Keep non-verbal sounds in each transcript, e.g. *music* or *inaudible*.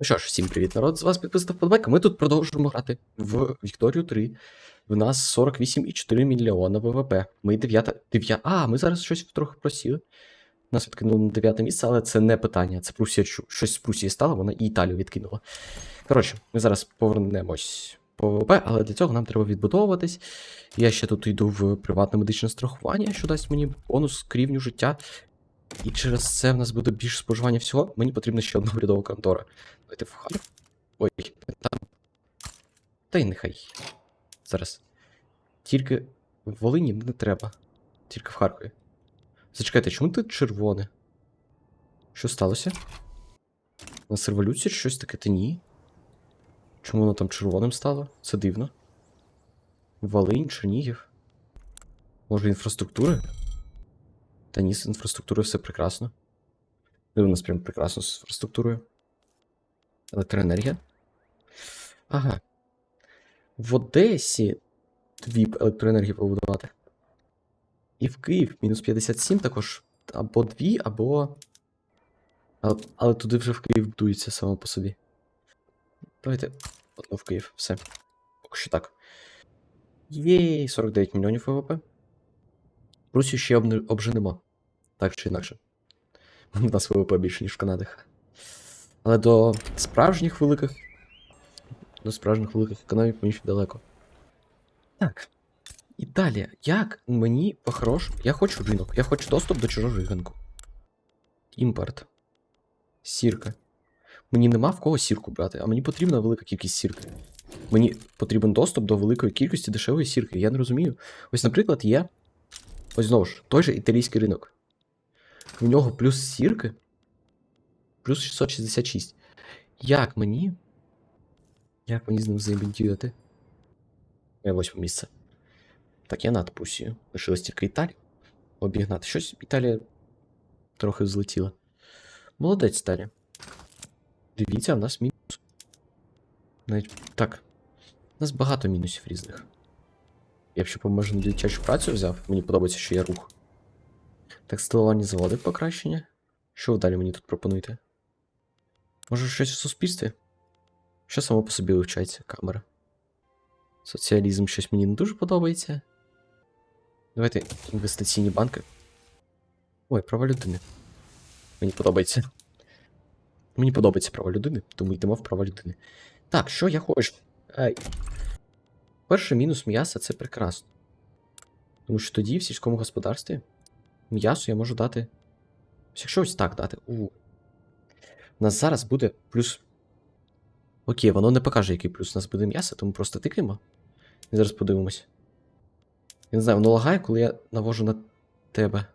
Ну що ж, всім привіт, народ. З вас підписав Подбайка. Ми тут продовжуємо грати в Вікторію 3. В нас 48,4 мільйона ВВП. Ми 9. 9... А, ми зараз щось трохи просіли. Нас відкинуло на 9 місце, але це не питання. Це Прусія щось з Прусії стало, вона і Італію відкинула. Коротше, ми зараз повернемось по ВВП, але для цього нам треба відбудовуватись. Я ще тут йду в приватне медичне страхування, що дасть мені бонус к рівню життя. І через це в нас буде більше споживання всього. Мені потрібна ще одна урядова контора. Давайте в Харків. Ой, там. Та й нехай. Зараз. Тільки в Волині не треба. Тільки в Харкові. Зачекайте, чому тут червоне? Що сталося? У нас революція щось таке? Та ні. Чому воно там червоним стало? Це дивно. Волинь, Чернігів. Може, інфраструктури? Та ні, з інфраструктурою все прекрасно. У нас прям прекрасно з інфраструктурою. Електроенергія. Ага. В Одесі дві електроенергії побудувати. І в Київ мінус 57 також. Або дві, або. Але, але туди вже в Київ будується само по собі. Давайте одну в Київ. Все. Поки що так. Єй, 49 мільйонів ВВП. Русію ще обженемо. Так чи інакше. *laughs* У нас ВВП більше, ніж в Канади. Але до справжніх великих. До справжніх великих економік мені ще далеко. Так. Італія. Як мені по-хорошому. Я хочу ринок. Я хочу доступ до чужого ринку. Імпорт. Сірка. Мені нема в кого сірку брати, а мені потрібна велика кількість сірки. Мені потрібен доступ до великої кількості дешевої сірки. Я не розумію. Ось, наприклад, є. Ось знову ж, той же італійський ринок. В нього плюс сірки. Плюс 666. Як мені? Як мені з ним взаємодіяти? Моє восьме місце. Так, я над Прусією. Лишилось тільки Італію. Обігнати. Щось Італія трохи взлетіла. Молодець, Італія. Дивіться, в нас мінус. Навіть так. У нас багато мінусів різних. Я б ще поможу дитячу працю взяв. Мені подобається, що є рух. Текстиловані заводи покращення. Що ви далі мені тут пропонуєте? Може, щось в суспільстві? Що само по собі вивчається камера? Соціалізм щось мені не дуже подобається. Давайте інвестиційні банки. Ой, права людини. Мені подобається. Мені подобається права людини, тому йдемо в права людини. Так, що я хочу? Ай. Перший мінус м'яса це прекрасно. Тому що тоді в сільському господарстві м'ясо я можу дати. Якщо ось так дати. У. У нас зараз буде плюс. Окей, воно не покаже, який плюс у нас буде м'ясо, тому просто тикаємо. І зараз подивимось. Я не знаю, воно лагає, коли я навожу на тебе.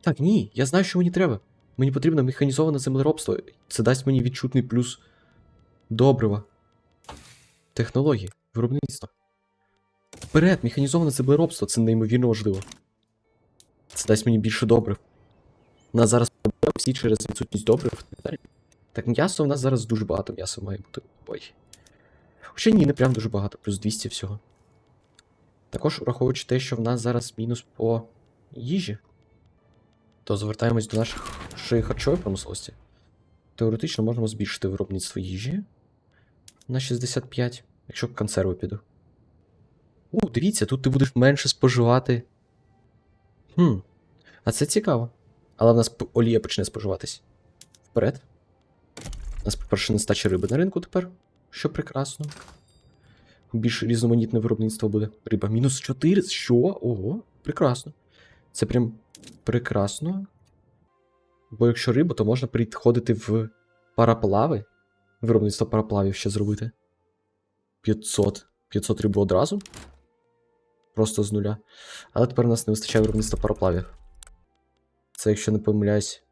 Так, ні, я знаю, що мені треба. Мені потрібно механізоване землеробство. Це дасть мені відчутний плюс добрива. Технології, виробництво. Вперед, механізоване землеробство це неймовірно важливо. Це дасть мені більше добрив. У нас зараз всі через відсутність добрив. так м'ясо у нас зараз дуже багато м'яса має бути. Ой. Хоча ні, не прям дуже багато, плюс 200 всього. Також враховуючи те, що в нас зараз мінус по їжі, то звертаємось до нашої харчової промисловості. Теоретично можемо збільшити виробництво їжі на 65, якщо консерви піду. У, дивіться, тут ти будеш менше споживати. Хм. А це цікаво. Але в нас олія почне споживатись. Вперед. У нас, по-перше, нестача риби на ринку тепер, що прекрасно. Більш різноманітне виробництво буде. Риба мінус 4. Що? Ого, прекрасно. Це прям прекрасно. Бо якщо риба, то можна переходити в параплави. Виробництво параплавів ще зробити. 500. 500 риби одразу. Просто з нуля. Але тепер у нас не вистачає виробництва параплавів. Це, якщо не помиляюсь,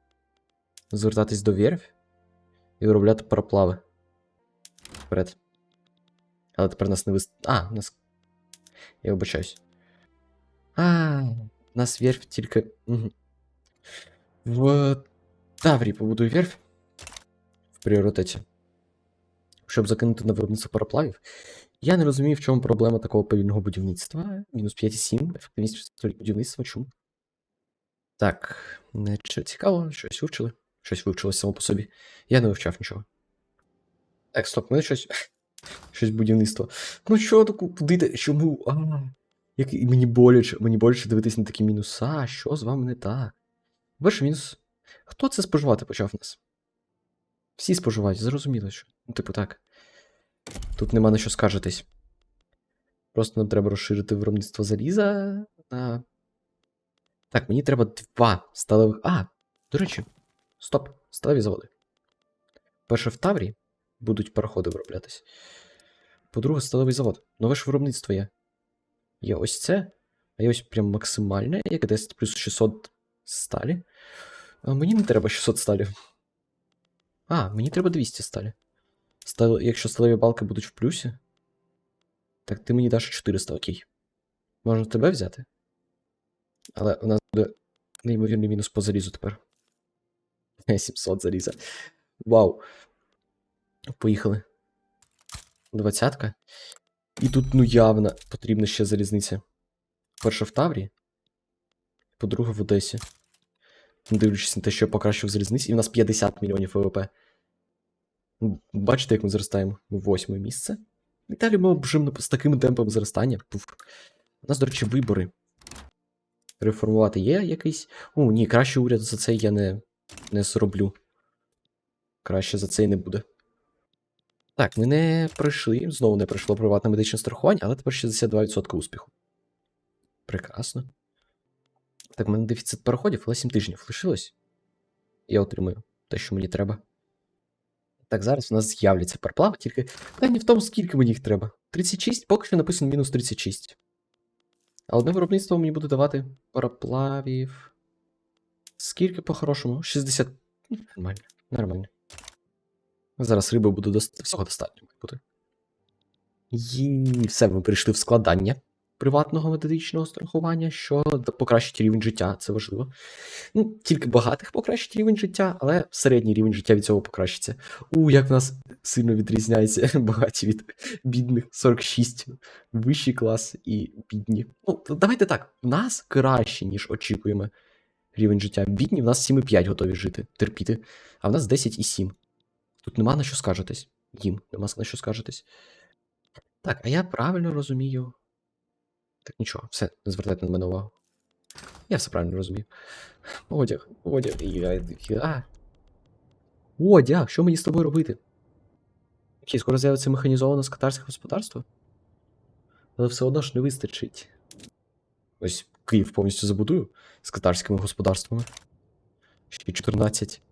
звертатись до верфь і виробляти параплави. Вперед. Але тепер нас не вист... А, нас. Я вибачаюсь. А, нас верфь тільки. Угу. В Таврії побудую верфь. В пріоритеті. Щоб закинути на виробництво параплавів. Я не розумію, в чому проблема такого повільного будівництва. Мінус 5,7, ефективність будівництва, чому? Так, не цікаво, щось вивчили. Щось вивчилось само по собі. Я не вивчав нічого. Так, стоп, мене щось. *laughs* Щось будівництво. Ну що куди? Чому? А, як... Мені боляче, мені боляче дивитись на такі мінуса. Що з вами не так? Перший мінус. Хто це споживати почав нас? Всі споживають, зрозуміло, що. Ну, типу, так. Тут нема на що скаржитись. Просто нам треба розширити виробництво заліза на. Так, мені треба два сталевих. А, до речі, стоп, сталеві заводи. Перше в Таврі будуть пароходи вироблятись. По-друге, сталевий завод. Нове ж виробництво є. Є ось це, а є ось прям максимальне, як 10 плюс 600 сталі. А мені не треба 600 сталі. А, мені треба 200 сталі. Стал... Якщо сталеві балки будуть в плюсі, так ти мені даш 400, окей. Можна тебе взяти. Але у нас буде неймовірний мінус по залізу тепер. *laughs* 700 заліза. Вау. Поїхали. Двадцятка. І тут, ну, явно потрібна ще залізниця. Перша в Таврі. По-друге, в Одесі. Дивлячись на те, що я покращив залізниці, і в нас 50 мільйонів ВВП. Ну, Бачите, як ми зростаємо? Восьме місце. Італію ми обжимо з таким темпом зростання. Пуф. У нас, до речі, вибори. Реформувати є якийсь. О, ні, краще уряд за це я не, не зроблю. Краще за це і не буде. Так, ми не пройшли. Знову не пройшло приватне медичне страхування, але тепер 62% успіху. Прекрасно. Так, в мене дефіцит переходів, але 7 тижнів лишилось. Я отримую те, що мені треба. Так, зараз у нас з'являться парплави, тільки питання в тому, скільки мені їх треба. 36, поки що написано мінус 36. А одне виробництво мені буде давати параплавів. Скільки по-хорошому? 60. Ну, Нормально, нормально. Зараз риби буде дост... всього достатньо бути. І все, ми прийшли в складання приватного медичного страхування, що покращить рівень життя, це важливо. Ну, тільки багатих покращить рівень життя, але середній рівень життя від цього покращиться. У, як в нас сильно відрізняється *laughs* багаті від бідних 46, вищий клас і бідні. Ну, давайте так, в нас краще, ніж очікуємо рівень життя. Бідні в нас 7,5 готові жити, терпіти, а в нас 10,7. Тут нема на що скаржитись. Їм нема на що скаржитись. Так, а я правильно розумію. Так нічого, все, не звертайте на мене увагу. Я все правильно розумію. Одяг, одяг. Я. Одяг, що мені з тобою робити? Окей, скоро з'явиться механізоване скотарське господарство. Але все одно ж не вистачить. Ось Київ повністю забудую з катарськими господарствами. Ще 14.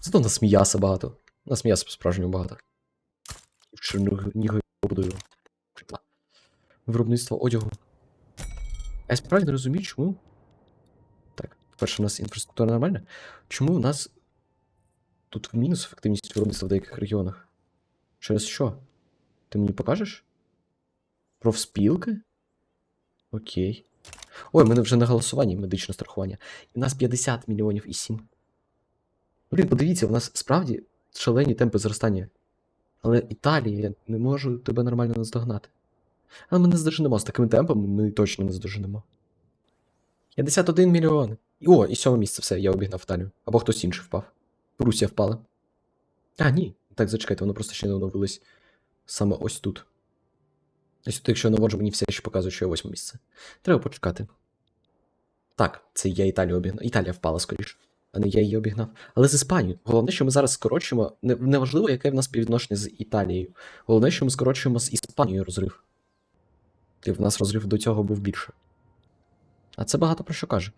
Зато нас м'яса багато. Нас м'яса по-справжньому багато. В Чернігові побудую. Виробництво одягу. Я справді не розумію, чому. Так, по-перше, у нас інфраструктура нормальна. Чому у нас тут в мінус ефективність виробництва в деяких регіонах? Через що? Ти мені покажеш? Профспілки? Окей. Ой, мене вже на голосуванні медичне страхування. І в нас 50 мільйонів і 7. Блін, подивіться, в нас справді шалені темпи зростання. Але Італія, я не можу тебе нормально наздогнати. Але ми не здоженемо з такими темпами, ми точно не здоженемо. 51 мільйон. О, і сьоме місце, все, я обігнав Італію. Або хтось інший впав. Русія впала. А, ні. Так, зачекайте, воно просто ще не оновилось саме ось тут. Ось тут, якщо я наводжу, мені все ще показує, що я восьме місце. Треба почекати. Так, це я Італію обігнав. Італія впала скоріше, а не я її обігнав. Але з Іспанією. Головне, що ми зараз скорочуємо. Неважливо, яке в нас співвідношення з Італією. Головне, що ми скорочуємо з Іспанією розрив. І в нас розрив до цього був більше. А це багато про що каже.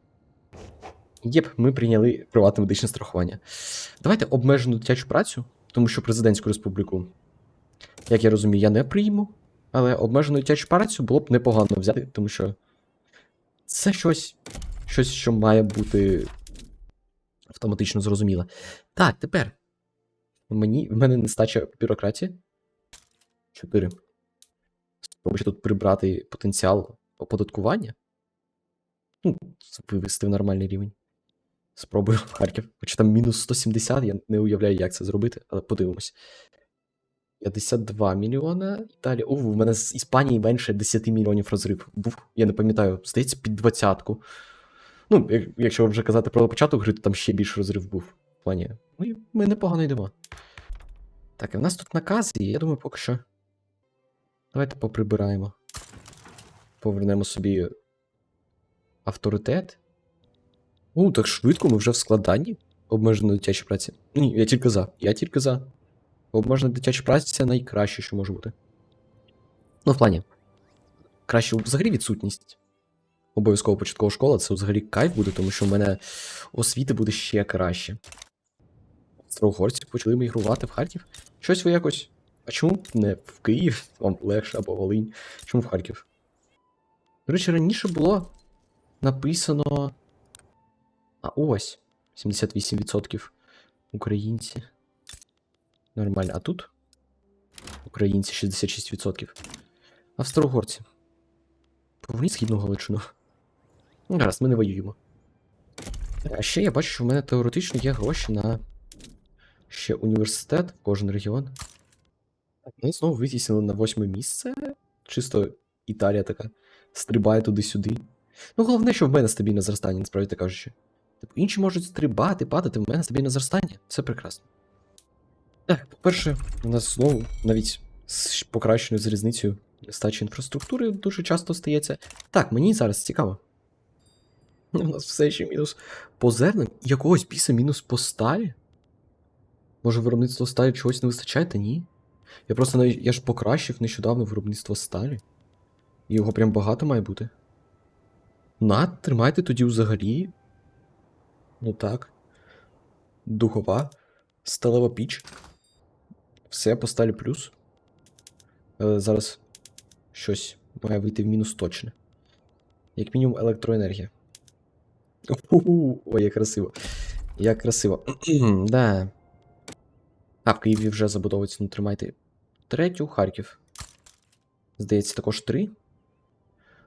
Єп, ми прийняли приватне медичне страхування. Давайте обмежену дитячу працю, тому що президентську республіку, як я розумію, я не прийму. Але обмежену дитячу працю було б непогано взяти, тому що це щось, щось, що має бути автоматично зрозуміле. Так, тепер. Мені, в мене нестача бюрократії. 4. Спробую ще тут прибрати потенціал оподаткування. Ну, вивести в нормальний рівень. Спробую *laughs* Харків. Хоча там мінус 170, я не уявляю, як це зробити, але подивимось. 52 мільйона. Італія. О, в мене з Іспанії менше 10 мільйонів розрив. Був, я не пам'ятаю, здається, під двадцятку. Ну, як- якщо вже казати про початок гри, то там ще більше розрив був. В плані. Ми, ми непогано йдемо. Так, і в нас тут накази, і я думаю, поки що. Давайте поприбираємо. Повернемо собі авторитет. О, так швидко ми вже в складанні обмежено дитячій праці. Ні, я тільки за. Я тільки за. Обмежена дитяча праця це найкраще, що може бути. Ну, в плані. Краще взагалі відсутність. Обов'язково початкова школа, це взагалі кайф буде, тому що в мене освіти буде ще краще. Старогорці почали мігрувати в Харків. Щось ви якось. А чому не в Київ, вам легше або Волинь? Чому в Харків? До речі, раніше було написано. А ось. 78% українці. Нормально. А тут? Українці 66%. А в Старогорці. Поверніть східну Галичину. Ну, Гаразд, ми не воюємо. А ще я бачу, що в мене теоретично є гроші на ще університет в кожен регіон. Так, Ми знову витіснили на восьме місце. Чисто Італія така стрибає туди-сюди. Ну, головне, що в мене стабільне зростання, насправді кажучи. Типу, інші можуть стрибати, падати, в мене стабільне зростання. Все прекрасно. Так, по-перше, у нас знову навіть з покращеною з нестачі інфраструктури дуже часто стається. Так, мені зараз цікаво. У нас все ще мінус по зернам, якогось біса мінус по сталі. Може, виробництво сталі чогось не вистачає, та ні. Я просто я ж покращив нещодавно виробництво сталі. І його прям багато має бути. На, тримайте тоді взагалі. Ну так. Духова. Сталева піч. Все по сталі плюс. Е, зараз щось має вийти в мінус точне. Як мінімум електроенергія. Ой, як красиво. Як красиво. *clears throat* да. А, в Києві вже забудовується, ну тримайте. Третю, Харків. Здається, також три.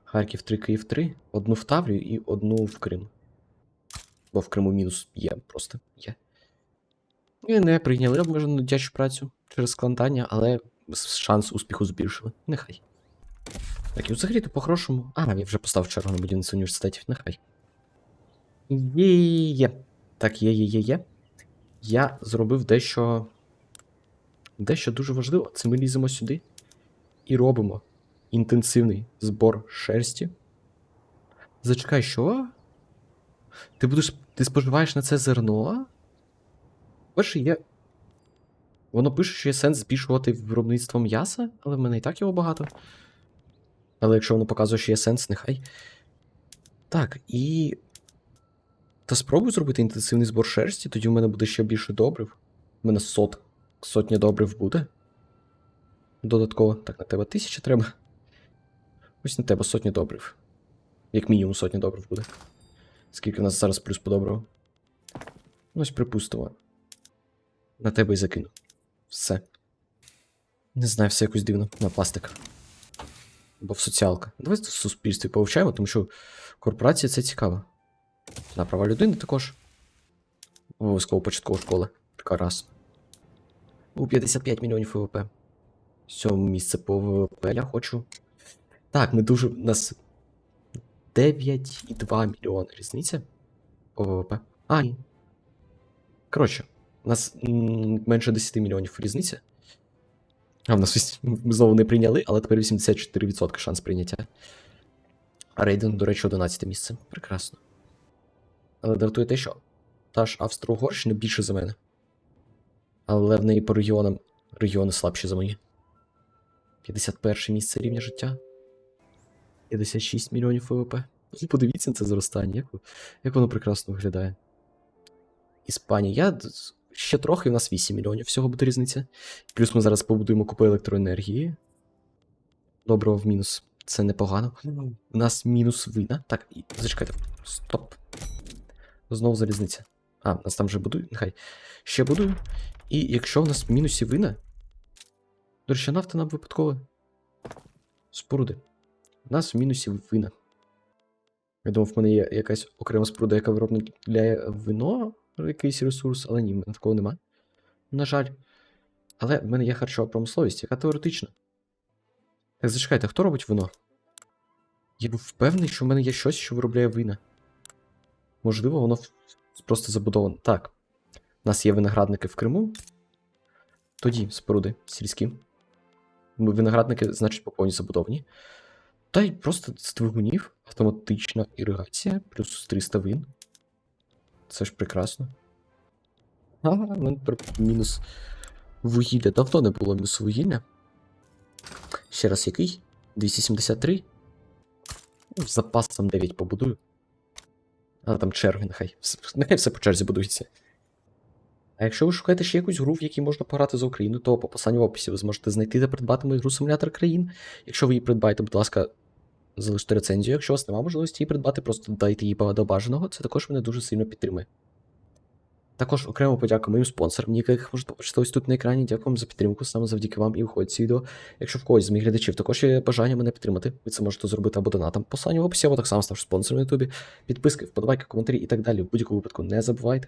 Харків 3, Київ 3. Одну в Таврію і одну в Крим. Бо в Криму мінус є, просто є. І не прийняли обмежену дитячу працю через складання, але шанс успіху збільшили. Нехай. Так, і взагалі-то по-хорошому. А, я вже поставив чергу на будівництво університетів, нехай. Є, є. Так, є, є, є, є. Я зробив дещо. Дещо дуже важливо. Це ми ліземо сюди і робимо інтенсивний збор шерсті. Зачекай, що? Ти будеш. Ти споживаєш на це зерно? Перше, є. Воно пише, що є сенс збільшувати виробництво м'яса, але в мене і так його багато. Але якщо воно показує, що є сенс, нехай. Так, і. Та спробуй зробити інтенсивний збор шерсті, тоді в мене буде ще більше добрив. У мене сот... сотня добрив буде. Додатково. Так, на тебе тисяча треба. Ось на тебе сотня добрив. Як мінімум сотня добрив буде. Скільки в нас зараз плюс по добриву? Ну, ось припустимо. На тебе і закину. Все. Не знаю, все якось дивно. На пластик. Бо в соціалка. Давайте в суспільстві повчаємо, тому що корпорація це цікаво. На права людини також. Обов'язково початкова школа. Прекрасно. У 55 мільйонів ВВП. Сьоме місце по ВВП я хочу. Так, ми дуже. У нас 9,2 мільйони різниця по ВВП. А, ні. Коротше, у нас менше 10 мільйонів різниця. А в нас ми знову не прийняли, але тепер 84% шанс прийняття. А рейтинг, до речі, 11 місце. Прекрасно. Але дратує те, що та ж Австро-Угорщина більше за мене. Але в неї по регіонам регіони слабші за мої. 51 місце рівня життя. 56 мільйонів ВВП. Ну, Подивіться на це зростання, як, як воно прекрасно виглядає. Іспанія. Я ще трохи, у нас 8 мільйонів всього буде різниця. Плюс ми зараз побудуємо купу електроенергії. Доброго в мінус. Це непогано. У нас мінус вина. Так, і зачекайте. Стоп. Знову залізниця. А, нас там вже будують, нехай. Ще будую. І якщо в нас в мінусі вина. До речі, нафта нам випадково. Споруди. У нас в мінусі вина. Я думав, в мене є якась окрема споруда, яка виробляє вино, якийсь ресурс, але ні, в мене такого нема. На жаль. Але в мене є харчова промисловість, яка теоретична. Так, зачекайте, хто робить вино? Я був впевнений, що в мене є щось, що виробляє вина. Можливо, воно просто забудоване. Так. У нас є виноградники в Криму. Тоді споруди сільські. Виноградники, значить, по повній забудовані. Та й просто з двигунів автоматична іригація, плюс 300 вин. Це ж прекрасно. Ага, в мене мінус вугілля. Давно не було мінус вугілля. Ще раз який? 273. Ну, запасом 9 побудую. А там черги, нехай. Нехай все по черзі будується. А якщо ви шукаєте ще якусь гру, в якій можна пограти за Україну, то по посиланню в описі ви зможете знайти та придбати мою гру симулятор країн. Якщо ви її придбаєте, будь ласка, залиште рецензію. Якщо у вас немає можливості її придбати, просто дайте її до бажаного. Це також мене дуже сильно підтримує. Також окремо подяка моїм спонсорам, яких можете побачити ось тут на екрані. Дякую вам за підтримку. Саме завдяки вам і виходить це відео. Якщо в когось з моїх глядачів також є бажання мене підтримати, ви це можете зробити або донатом. Посилання в описі, або так само ставши спонсором на Ютубі. Підписки, вподобайки, коментарі і так далі. В будь-якому випадку не забувайте.